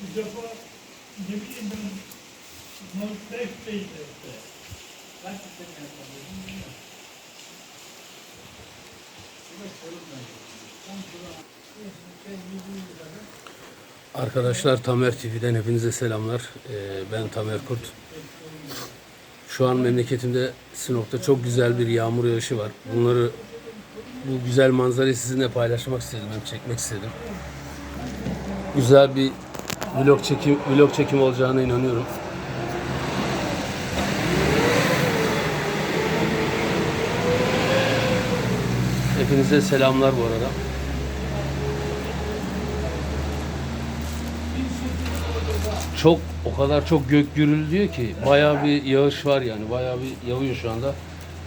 Bir defa ne bileyim ben Maltepe'deydi. Kaç sene yapalım? Arkadaşlar Tamer TV'den hepinize selamlar. Ee, ben Tamer Kurt. Şu an memleketimde Sinop'ta çok güzel bir yağmur yağışı var. Bunları bu güzel manzarayı sizinle paylaşmak istedim, çekmek istedim. Güzel bir vlog çekim vlog çekim olacağına inanıyorum. Hepinize selamlar bu arada. çok o kadar çok gök gürülüyor ki bayağı bir yağış var yani bayağı bir yağıyor şu anda.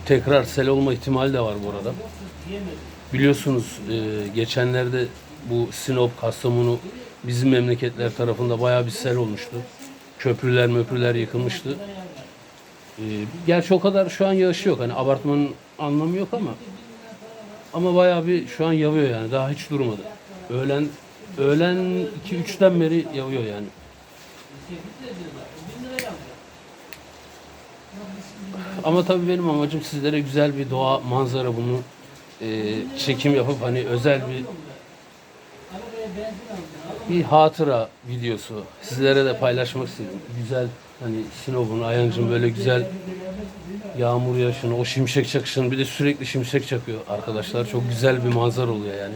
Tekrar sel olma ihtimali de var bu arada. Biliyorsunuz e, geçenlerde bu Sinop, Kastamonu bizim memleketler tarafında bayağı bir sel olmuştu. Köprüler möprüler yıkılmıştı. E, gerçi o kadar şu an yağış yok. Hani abartmanın anlamı yok ama ama bayağı bir şu an yağıyor yani. Daha hiç durmadı. Öğlen öğlen 2-3'ten beri yağıyor yani. Ama tabii benim amacım sizlere güzel bir doğa manzara bunu e, çekim yapıp hani özel bir bir hatıra videosu sizlere de paylaşmak istedim. Güzel hani Sinop'un, Ayancı'nın böyle güzel yağmur yağışını, o şimşek çakışını bir de sürekli şimşek çakıyor arkadaşlar. Çok güzel bir manzara oluyor yani.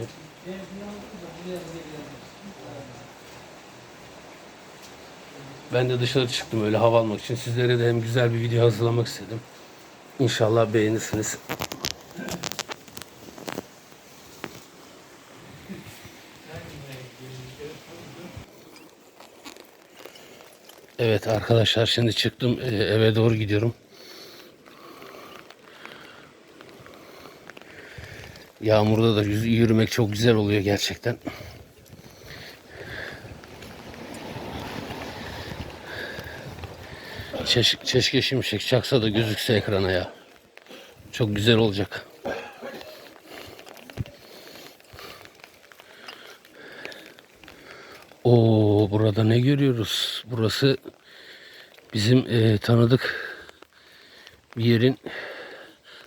Ben de dışarı çıktım öyle hava almak için. Sizlere de hem güzel bir video hazırlamak istedim. İnşallah beğenirsiniz. Evet arkadaşlar şimdi çıktım e, eve doğru gidiyorum. Yağmurda da yürümek çok güzel oluyor gerçekten. Çeş, çeşke şimşek çaksa da gözükse ekrana ya. Çok güzel olacak. Oo burada ne görüyoruz? Burası bizim e, tanıdık bir yerin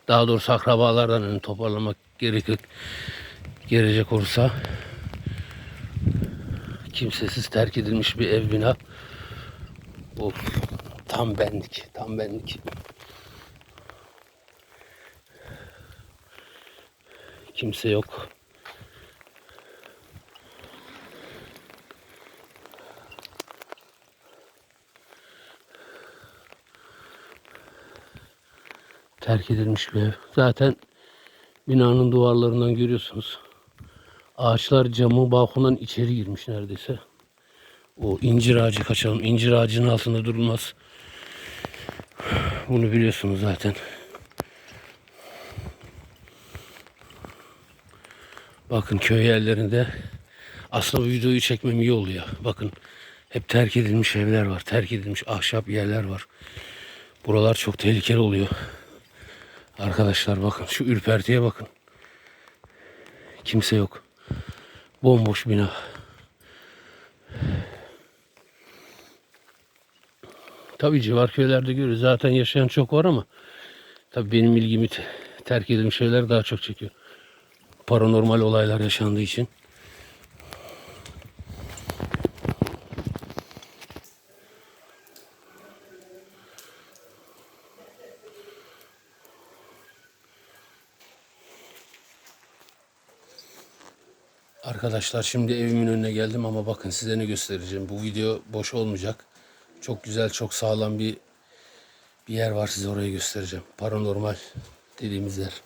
daha doğrusu akrabalardan hani toparlamak gerekir gelecek olursa kimsesiz terk edilmiş bir ev bina. Of, tam benlik, tam benlik. Kimse yok. Terk edilmiş bir ev. Zaten binanın duvarlarından görüyorsunuz. Ağaçlar camı balkondan içeri girmiş neredeyse. O incir ağacı kaçalım. İncir ağacının altında durulmaz. Bunu biliyorsunuz zaten. Bakın köy yerlerinde aslında bu videoyu çekmem iyi oluyor. Bakın hep terk edilmiş evler var. Terk edilmiş ahşap yerler var. Buralar çok tehlikeli oluyor. Arkadaşlar bakın şu ürpertiye bakın. Kimse yok. Bomboş bina. Tabii civar köylerde görüyoruz. Zaten yaşayan çok var ama tabii benim ilgimi te- terk edilmiş şeyler daha çok çekiyor. Paranormal olaylar yaşandığı için. Arkadaşlar şimdi evimin önüne geldim ama bakın size ne göstereceğim. Bu video boş olmayacak. Çok güzel, çok sağlam bir bir yer var size orayı göstereceğim. Paranormal dediğimiz yer.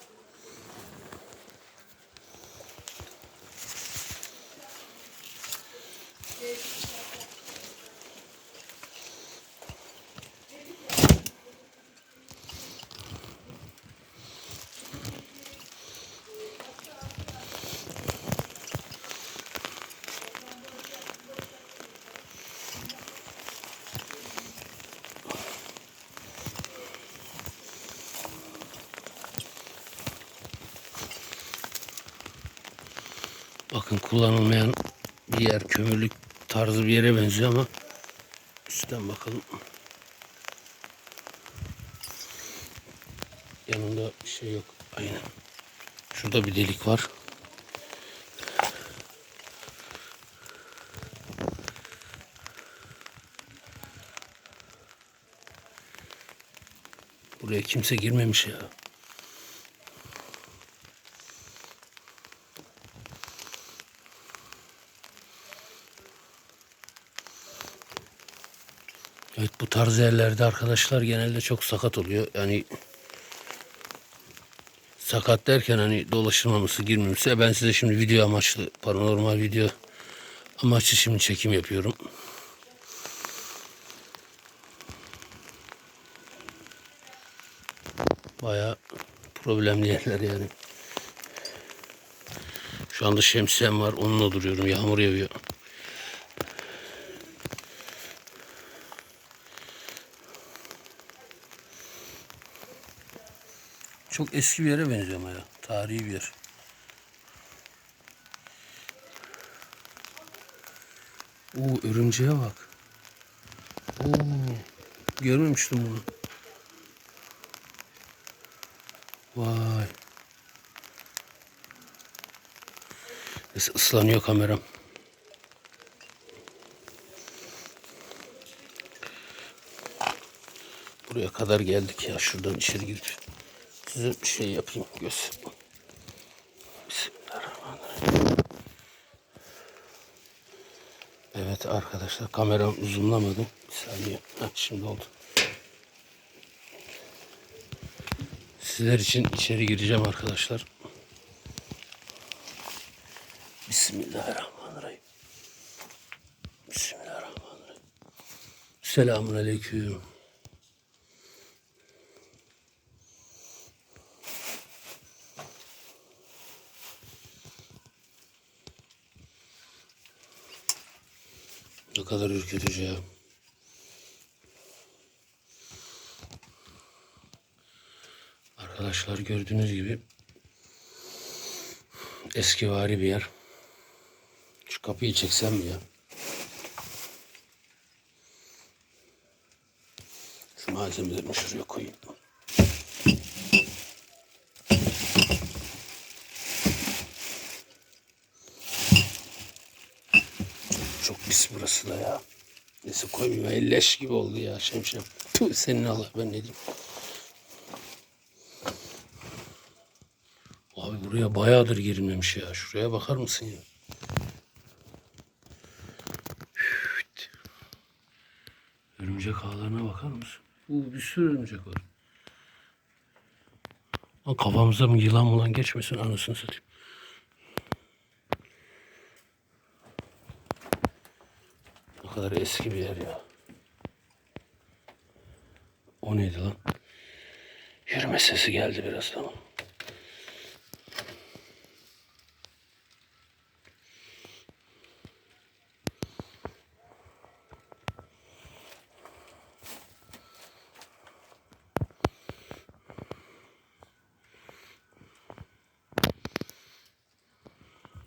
Bakın kullanılmayan bir yer kömürlük tarzı bir yere benziyor ama üstten bakalım. Yanında bir şey yok. Aynen. Şurada bir delik var. Buraya kimse girmemiş ya. Evet bu tarz yerlerde arkadaşlar genelde çok sakat oluyor. Yani sakat derken hani dolaşılmaması girmemişse ben size şimdi video amaçlı paranormal video amaçlı şimdi çekim yapıyorum. Baya problemli yerler yani. Şu anda şemsiyem var onunla duruyorum yağmur yağıyor. Çok eski bir yere benziyor ama ya. Tarihi bir yer. Oo örümceğe bak. Oo görmemiştim bunu. Vay. Neyse ıslanıyor kameram. Buraya kadar geldik ya. Şuradan içeri girip size bir şey yapayım. Göz. Bismillahirrahmanirrahim. Evet arkadaşlar kameram zoomlamadı. Bir saniye. Heh, şimdi oldu. Sizler için içeri gireceğim arkadaşlar. Bismillahirrahmanirrahim. Bismillahirrahmanirrahim. Selamun aleyküm. Ne kadar ürkütücü ya. Arkadaşlar gördüğünüz gibi eskivari bir yer. Şu kapıyı çeksem mi ya? Şu malzemelerimi şuraya koyayım. Çok pis burası da ya. Neyse koymayayım. ya, Leş gibi oldu ya şemşem. Tüh senin Allah ben ne diyeyim. Abi buraya bayağıdır girilmemiş ya. Şuraya bakar mısın ya? Hüt. Örümcek ağlarına bakar mısın? Bu bir sürü örümcek var. Lan kafamıza mı yılan mulan geçmesin anasını satayım. Kadar eski bir yer ya. O neydi lan? Yürüme sesi geldi biraz ama.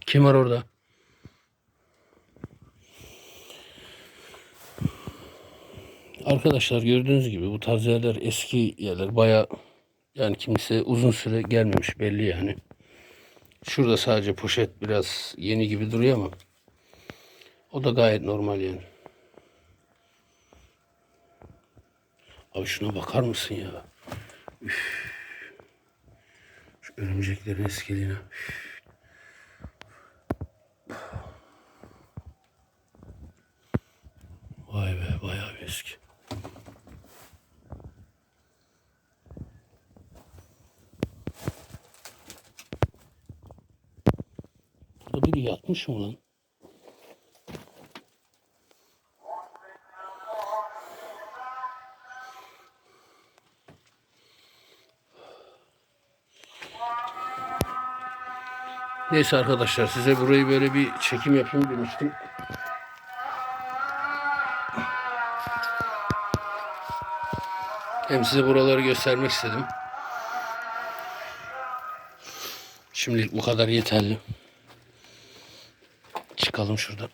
Kim var orada? Arkadaşlar gördüğünüz gibi bu tarz yerler eski yerler baya yani kimse uzun süre gelmemiş belli yani. Şurada sadece poşet biraz yeni gibi duruyor ama o da gayet normal yani. Abi şuna bakar mısın ya? Üf. Şu örümceklerin eskiliğine. Üf. Vay be bayağı bir eski. Burada biri yatmış mı? Neyse arkadaşlar size burayı böyle bir çekim yapayım demiştim. Hem size buraları göstermek istedim. Şimdilik bu kadar yeterli. Çıkalım şuradan.